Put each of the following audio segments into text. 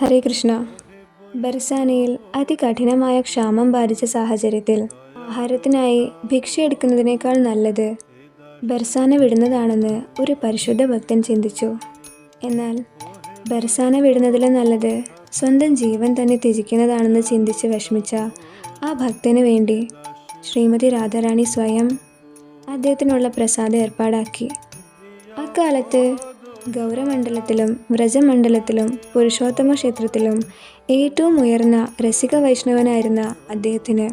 ഹരേ കൃഷ്ണ ബർസാനയിൽ അതികഠിനമായ ക്ഷാമം ബാധിച്ച സാഹചര്യത്തിൽ ആഹാരത്തിനായി ഭിക്ഷയെടുക്കുന്നതിനേക്കാൾ നല്ലത് ബർസാന വിടുന്നതാണെന്ന് ഒരു പരിശുദ്ധ ഭക്തൻ ചിന്തിച്ചു. എന്നാൽ ബർസാന വിടുന്നതിലും നല്ലത് സ്വന്തം ജീവൻ തന്നെ ത്യജിക്കുന്നതാണെന്ന് ചിന്തിച്ച് വിഷമിച്ച ആ ഭക്തന് വേണ്ടി ശ്രീമതി രാധാറാണി സ്വയം അദ്ദേഹത്തിനുള്ള പ്രസാദം ഏർപ്പാടാക്കി. അക്കാലത്ത് ഗൗരമണ്ഡലത്തിലും വ്രജമണ്ഡലത്തിലും പുരുഷോത്തമ ക്ഷേത്രത്തിലും ഏറ്റവും ഉയർന്ന രസിക വൈഷ്ണവനായിരുന്ന അദ്ദേഹത്തിന്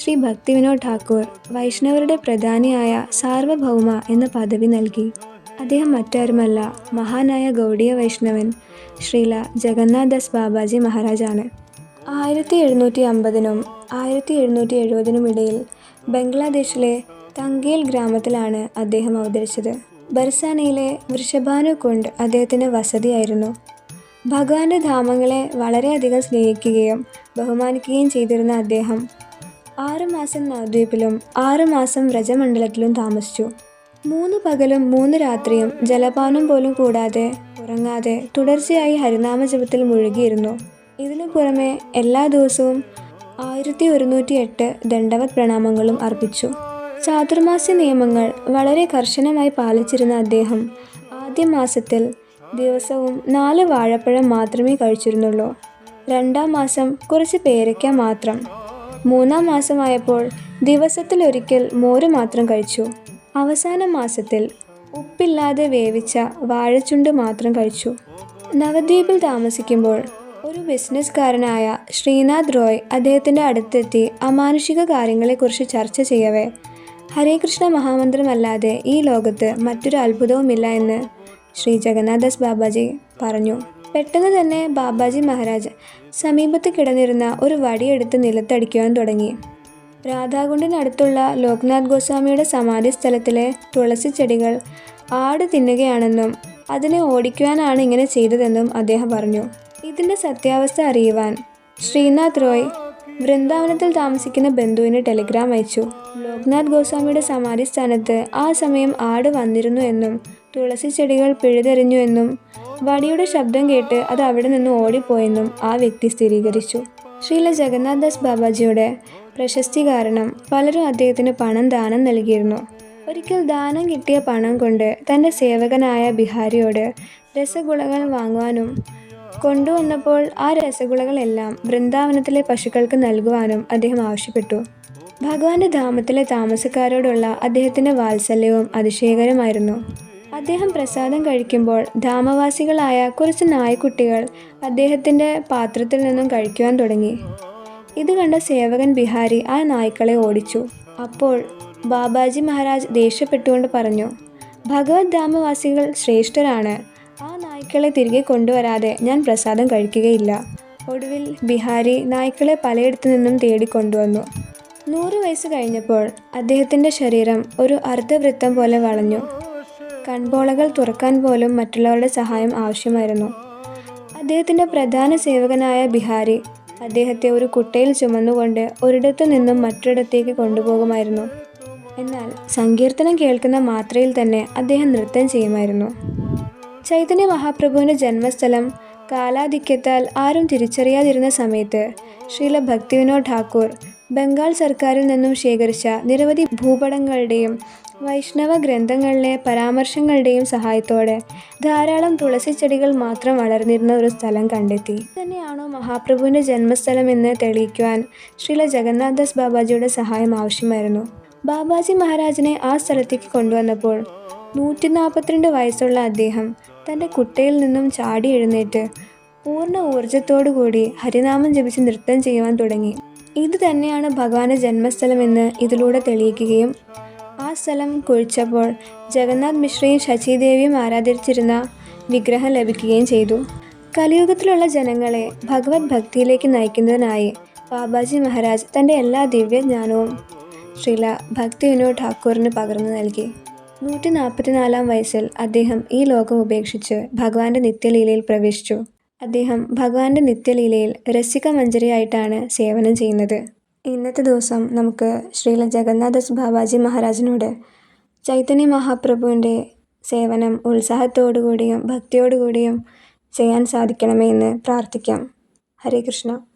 ശ്രീ ഭക്തിവിനോദ് ഠാക്കൂർ വൈഷ്ണവരുടെ പ്രധാനിയായ സാർവഭൗമ എന്ന പദവി നൽകി. അദ്ദേഹം മറ്റാരുമല്ല മഹാനായ ഗൗഡിയ വൈഷ്ണവൻ ശ്രീല ജഗന്നാഥസ് ബാബാജി മഹാരാജാണ്. ആയിരത്തി എഴുന്നൂറ്റി അമ്പതിനും ആയിരത്തി എഴുന്നൂറ്റി എഴുപതിനും ഇടയിൽ ബംഗ്ലാദേശിലെ തങ്കേൽ ഗ്രാമത്തിലാണ് അദ്ദേഹം അവതരിച്ചത്. ബർസാനയിലെ വൃഷഭാനു കുണ്ട് അദ്ദേഹത്തിന്റെ വസതിയായിരുന്നു. ഭഗവാന്റെ ധാമങ്ങളെ വളരെയധികം സ്നേഹിക്കുകയും ബഹുമാനിക്കുകയും ചെയ്തിരുന്ന അദ്ദേഹം ആറുമാസം നവദ്വീപിലും ആറുമാസം വ്രജമണ്ഡലത്തിലും താമസിച്ചു. മൂന്ന് പകലും മൂന്ന് രാത്രിയും ജലപാനം പോലും കൂടാതെ ഉറങ്ങാതെ തുടർച്ചയായി ഹരിനാമജപത്തിൽ മുഴുകിയിരുന്നു. ഇതിനു പുറമെ എല്ലാ ദിവസവും ആയിരത്തി ഒരുന്നൂറ്റി എട്ട് ദണ്ഡവത് പ്രണാമങ്ങളും അർപ്പിച്ചു. ചാതുർമാസ്യ നിയമങ്ങൾ വളരെ കർശനമായി പാലിച്ചിരുന്ന അദ്ദേഹം ആദ്യ മാസത്തിൽ ദിവസവും നാല് വാഴപ്പഴം മാത്രമേ കഴിച്ചിരുന്നുള്ളൂ. രണ്ടാം മാസം കുറച്ച് പേരയ്ക്ക മാത്രം. മൂന്നാം മാസമായപ്പോൾ ദിവസത്തിലൊരിക്കൽ മോര് മാത്രം കഴിച്ചു. അവസാന മാസത്തിൽ ഉപ്പില്ലാതെ വേവിച്ച വാഴച്ചുണ്ട് മാത്രം കഴിച്ചു. നവദ്വീപിൽ താമസിക്കുമ്പോൾ ഒരു ബിസിനസ്സുകാരനായ ശ്രീനാഥ് റോയ് അദ്ദേഹത്തിന്റെ അടുത്തെത്തി അമാനുഷിക കാര്യങ്ങളെക്കുറിച്ച് ചർച്ച ചെയ്യവേ ഹരേ കൃഷ്ണ മഹാമന്ത്രമല്ലാതെ ഈ ലോകത്ത് മറ്റൊരു അത്ഭുതവുമില്ല എന്ന് ശ്രീ ജഗന്നാഥസ് ബാബാജി പറഞ്ഞു. പെട്ടെന്ന് തന്നെ ബാബാജി മഹാരാജ് സമീപത്ത് കിടന്നിരുന്ന ഒരു വടിയെടുത്ത് നിലത്തടിക്കുവാൻ തുടങ്ങി. രാധാകുണ്ടിനടുത്തുള്ള ലോക്നാഥ് ഗോസ്വാമിയുടെ സമാധി സ്ഥലത്തിലെ തുളസി ചെടികൾ ആട് തിന്നുകയാണെന്നും അതിനെ ഓടിക്കുവാനാണ് ഇങ്ങനെ ചെയ്തതെന്നും അദ്ദേഹം പറഞ്ഞു. ഇതിന്റെ സത്യാവസ്ഥ അറിയുവാൻ ശ്രീനാഥ് റോയ് വൃന്ദാവനത്തിൽ താമസിക്കുന്ന ബന്ധുവിന് ടെലിഗ്രാം അയച്ചു. ലോക്നാഥ് ഗോസ്വാമിയുടെ സമാധി സ്ഥാനത്ത് ആ സമയം ആട് വന്നിരുന്നു എന്നും തുളസി ചെടികൾ പിഴുതെറിഞ്ഞു എന്നും വടിയുടെ ശബ്ദം കേട്ട് അത് അവിടെ നിന്ന് ഓടിപ്പോയെന്നും ആ വ്യക്തി സ്ഥിരീകരിച്ചു. ശ്രീല ജഗന്നാഥ് ദാസ് ബാബാജിയുടെ പ്രശസ്തി കാരണം പലരും അദ്ദേഹത്തിന് പണം ദാനം നൽകിയിരുന്നു. ഒരിക്കൽ ദാനം കിട്ടിയ പണം കൊണ്ട് തന്റെ സേവകനായ ബിഹാരിയോട് രസഗുളകൾ വാങ്ങുവാനും കൊണ്ടുവന്നപ്പോൾ ആ രസഗുളകളെല്ലാം വൃന്ദാവനത്തിലെ പശുക്കൾക്ക് നൽകുവാനും അദ്ദേഹം ആവശ്യപ്പെട്ടു. ഭഗവാന്റെ ധാമത്തിലെ താമസക്കാരോടുള്ള അദ്ദേഹത്തിന്റെ വാത്സല്യവും അതിശയകരമായിരുന്നു. അദ്ദേഹം പ്രസാദം കഴിക്കുമ്പോൾ ധാമവാസികളായ കുറച്ച് നായ്ക്കുട്ടികൾ അദ്ദേഹത്തിന്റെ പാത്രത്തിൽ നിന്നും കഴിക്കുവാൻ തുടങ്ങി. ഇത് കണ്ട സേവകൻ ബിഹാരി ആ നായ്ക്കളെ ഓടിച്ചു. അപ്പോൾ ബാബാജി മഹാരാജ് ദേഷ്യപ്പെട്ടുകൊണ്ട് പറഞ്ഞു ഭഗവത് ധാമവാസികൾ ശ്രേഷ്ഠരാണ്. നായ്ക്കളെ തിരികെ കൊണ്ടുവരാതെ ഞാൻ പ്രസാദം കഴിക്കുകയില്ല. ഒടുവിൽ ബിഹാരി നായ്ക്കളെ പലയിടത്തു നിന്നും തേടിക്കൊണ്ടുവന്നു നൂറ് വയസ്സ് കഴിഞ്ഞപ്പോൾ അദ്ദേഹത്തിന്റെ ശരീരം ഒരു അർദ്ധവൃത്തം പോലെ വളഞ്ഞു. കൺപോളകൾ തുറക്കാൻ പോലും മറ്റുള്ളവരുടെ സഹായം ആവശ്യമായിരുന്നു. അദ്ദേഹത്തിന്റെ പ്രധാന സേവകനായ ബിഹാരി അദ്ദേഹത്തെ ഒരു കുട്ടയിൽ ചുമന്നുകൊണ്ട് ഒരിടത്തു നിന്നും മറ്റൊരിടത്തേക്ക് കൊണ്ടുപോകുമായിരുന്നു. എന്നാൽ സങ്കീർത്തനം കേൾക്കുന്ന മാത്രയിൽ തന്നെ അദ്ദേഹം നൃത്തം ചെയ്യുമായിരുന്നു. ചൈതന്യ മഹാപ്രഭുവിന്റെ ജന്മസ്ഥലം കാലാധിക്യത്താൽ ആരും തിരിച്ചറിയാതിരുന്ന സമയത്ത് ശ്രീല ഭക്തിവിനോദ് ഠാക്കൂർ ബംഗാൾ സർക്കാരിൽ നിന്നും ശേഖരിച്ച നിരവധി ഭൂപടങ്ങളുടെയും വൈഷ്ണവ ഗ്രന്ഥങ്ങളിലെ പരാമർശങ്ങളുടെയും സഹായത്തോടെ ധാരാളം തുളസി ചെടികൾ മാത്രം വളർന്നിരുന്ന ഒരു സ്ഥലം കണ്ടെത്തി. തന്നെയാണോ മഹാപ്രഭുവിന്റെ ജന്മസ്ഥലം എന്ന് തെളിയിക്കുവാൻ ശ്രീല ജഗന്നാഥദാസ് ബാബാജിയുടെ സഹായം ആവശ്യമായിരുന്നു. ബാബാജി മഹാരാജിനെ ആ സ്ഥലത്തേക്ക് കൊണ്ടുവന്നപ്പോൾ നൂറ്റി നാൽപ്പത്തിരണ്ട് വയസ്സുള്ള അദ്ദേഹം തന്റെ കുട്ടയിൽ നിന്നും ചാടി എഴുന്നേറ്റ് പൂർണ ഊർജത്തോടുകൂടി ഹരിനാമം ജപിച്ച് നൃത്തം ചെയ്യുവാൻ തുടങ്ങി. ഇത് തന്നെയാണ് ഭഗവാന്റെ ജന്മസ്ഥലമെന്ന് ഇതിലൂടെ തെളിയിക്കുകയും ആ സ്ഥലം കുഴിച്ചപ്പോൾ ജഗന്നാഥ് മിശ്രയും ശശിദേവിയും ആരാധിച്ചിരുന്ന വിഗ്രഹം ലഭിക്കുകയും ചെയ്തു. കലിയുഗത്തിലുള്ള ജനങ്ങളെ ഭഗവത് ഭക്തിയിലേക്ക് നയിക്കുന്നതിനായി ബാബാജി മഹാരാജ് തന്റെ എല്ലാ ദിവ്യജ്ഞാനവും ശ്രീല ഭക്തി വിനോദ് ഠാക്കൂറിന് പകർന്നു നൽകി. നൂറ്റി നാൽപ്പത്തിനാലാം വയസ്സിൽ അദ്ദേഹം ഈ ലോകം ഉപേക്ഷിച്ച് ഭഗവാന്റെ നിത്യലീലയിൽ പ്രവേശിച്ചു. അദ്ദേഹം ഭഗവാന്റെ നിത്യലീലയിൽ രസിക മഞ്ജരിയായിട്ടാണ് സേവനം ചെയ്യുന്നത്. ഇന്നത്തെ ദിവസം നമുക്ക് ശ്രീല ജഗന്നാഥസ് ബാബാജി മഹാരാജിനോട് ചൈതന്യ മഹാപ്രഭുവിന്റെ സേവനം ഉത്സാഹത്തോടുകൂടിയും ഭക്തിയോടുകൂടിയും ചെയ്യാൻ സാധിക്കണമേ എന്ന് പ്രാർത്ഥിക്കാം. ഹരേ കൃഷ്ണ.